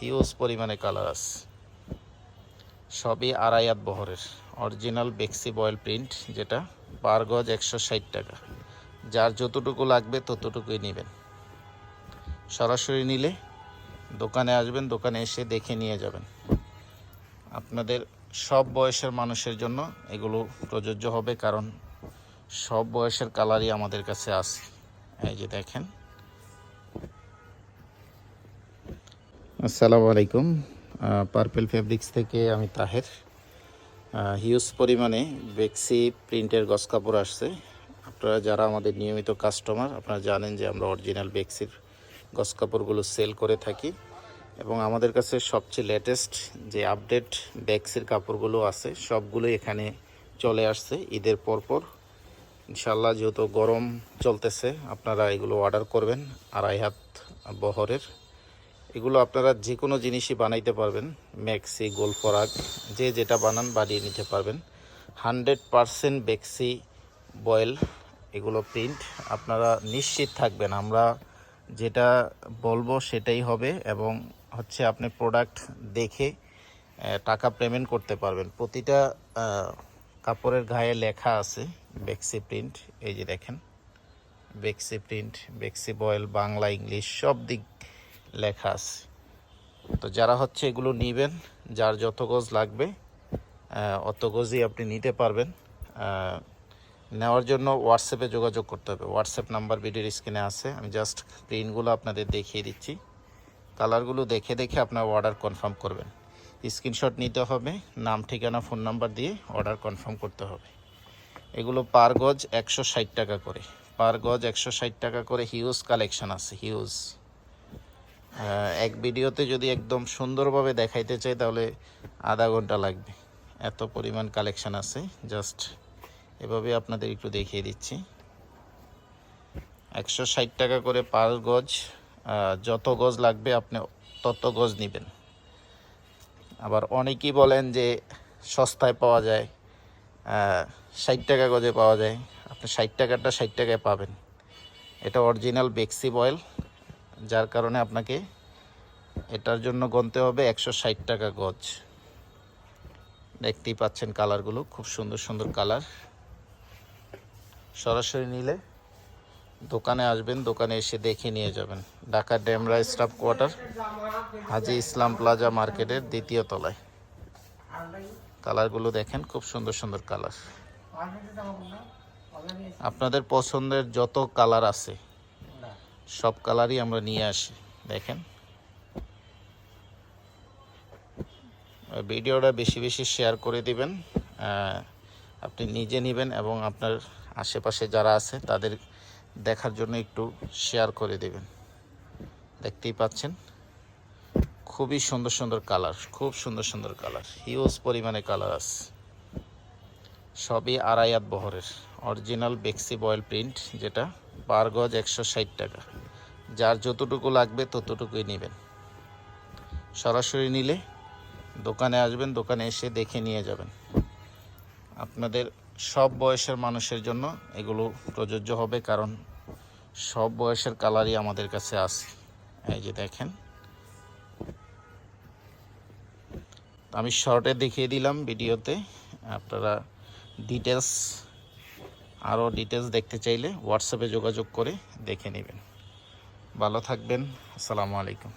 Huge পরিমাণে colour আছে। সবই আড়াই হাত বহরের। অরিজিনাল বেক্সি বয়েল প্রিন্ট, যেটা পার গজ একশো ষাট টাকা। যার যতটুকু লাগবে ততটুকুই নেবেন। সরাসরি নিলে দোকানে আসবেন, দোকানে এসে দেখে নিয়ে যাবেন। আপনাদের সব বয়সের মানুষের জন্য এগুলো প্রযোজ্য হবে, কারণ সব বয়সের কালারই আমাদের কাছে আছে। এই যে দেখেন আসসালামু আলাইকুম। পার্পেল ফেব্রিক্স থেকে আমি তাহের। হিউজ পরিমাণে বেক্সি প্রিন্টের গস কাপড় আসছে। আপনারা যারা আমাদের নিয়মিত কাস্টমার আপনারা জানেন যে আমরা অরিজিনাল বেক্সির গস কাপড়গুলো সেল করে থাকি। এবং আমাদের কাছে সবচেয়ে লেটেস্ট যে আপডেট বেক্সির কাপড়গুলো আছে, সবগুলো এখানে চলে আসছে ঈদের পরপর। ইনশাল্লাহ যেহেতু গরম চলতেছে, আপনারা এগুলো অর্ডার করবেন আড়াই হাত বহরের। এগুলো আপনারা যে কোনো জিনিসই বানাইতে পারবেন। ম্যাক্সি গোল ফরাক যে যেটা বানান বানিয়ে নিতে পারবেন। হান্ড্রেড পারসেন্ট বেক্সি বয়েল এগুলো প্রিন্ট আপনারা নিশ্চিত থাকবেন, আমরা যেটা বলব সেটাই হবে এবং হচ্ছে আপনি প্রোডাক্ট দেখে টাকা পেমেন্ট করতে পারবেন। প্রতিটা কাপড়ের গায়ে লেখা আছে বেক্সি প্রিন্ট এই যে দেখেন। বেক্সি প্রিন্ট বেক্সি বয়েল, বাংলা, ইংলিশ, সব দিক লেখা আছে। তো যারা হচ্ছে এগুলো নেবেন, যার যত গজ লাগবে অত গজই আপনি নিতে পারবেন। নেওয়ার জন্য হোয়াটসঅ্যাপে যোগাযোগ করতে হবে। হোয়াটসঅ্যাপ নাম্বার ভিডিওর স্ক্রিনে আছে। আমি জাস্ট প্রিন্টগুলো আপনাদের দেখিয়ে দিচ্ছি। কালারগুলো দেখে দেখে আপনার অর্ডার কনফার্ম করবেন। স্ক্রিনশট নিতে হবে, নাম, ঠিকানা, ফোন নাম্বার দিয়ে অর্ডার কনফার্ম করতে হবে। এগুলো পার গজ একশো ষাট টাকা করে। পার গজ একশো ষাট টাকা করে হিউজ কালেকশন আছে, হিউজ। এক ভিডিওতে যদি একদম সুন্দরভাবে দেখাইতে চাই, তাহলে আধা ঘণ্টা লাগবে। এত পরিমাণ কালেকশান আছে, জাস্ট এভাবে আপনাদের একটু দেখিয়ে দিচ্ছি। একশো ষাট টাকা করে পার গজ যত গজ লাগবে আপনি তত গজ নেবেন। আবার অনেকেই বলেন যে সস্তায় পাওয়া যায় ষাট টাকা গজে পাওয়া যায়। আপনি ষাট টাকাটা ষাট টাকায় পাবেন। এটা অরিজিনাল বেক্সি বয়েল যার কারণে আপনাকে এটার জন্য গনতে হবে একশো ষাট টাকা গজ। দেখতেই পাচ্ছেন কালারগুলো, খুব সুন্দর সুন্দর কালার। সরাসরি নিলে দোকানে আসবেন, দোকানে এসে দেখে নিয়ে যাবেন। Dhaka Demra staff quarter, Haji Islam plaza মার্কেটের দ্বিতীয় তলায়। কালারগুলো দেখেন, খুব সুন্দর সুন্দর কালার। আপনাদের পছন্দের যত কালার আছে সব কালারই আমরা নিয়ে আসি, দেখেন। ভিডিওটা বেশি বেশি শেয়ার করে দিবেন আপনি নিজে নেবেন এবং আপনার আশেপাশে যারা আছে তাদের দেখার জন্য একটু শেয়ার করে দিবেন। দেখতেই পাচ্ছেন? খুবই সুন্দর সুন্দর কালার, খুব সুন্দর সুন্দর কালার, হিউজ পরিমাণে কালার আছে। সবই আড়াই হাত বহরের, অরিজিনাল বেক্সি বয়েল প্রিন্ট যেটা পার গজ একশো ষাট টাকা। যার যতটুকু লাগবে ততটুকুই নেবেন। সরাসরি নিলে দোকানে আসবেন, দোকানে এসে দেখে নিয়ে যাবেন। আপনাদের সব বয়সের মানুষের জন্য এগুলো প্রযোজ্য হবে, কারণ সব বয়সের কালারই আমাদের কাছে আছে। এই যে দেখেন। আমি শর্টে দেখিয়ে দিলাম ভিডিওতে, আপনারা ডিটেলস আরও ডিটেলস দেখতে চাইলে হোয়াটসঅ্যাপে যোগাযোগ করে দেখে নেবেন। ভালো থাকবেন। আসসালামু আলাইকুম।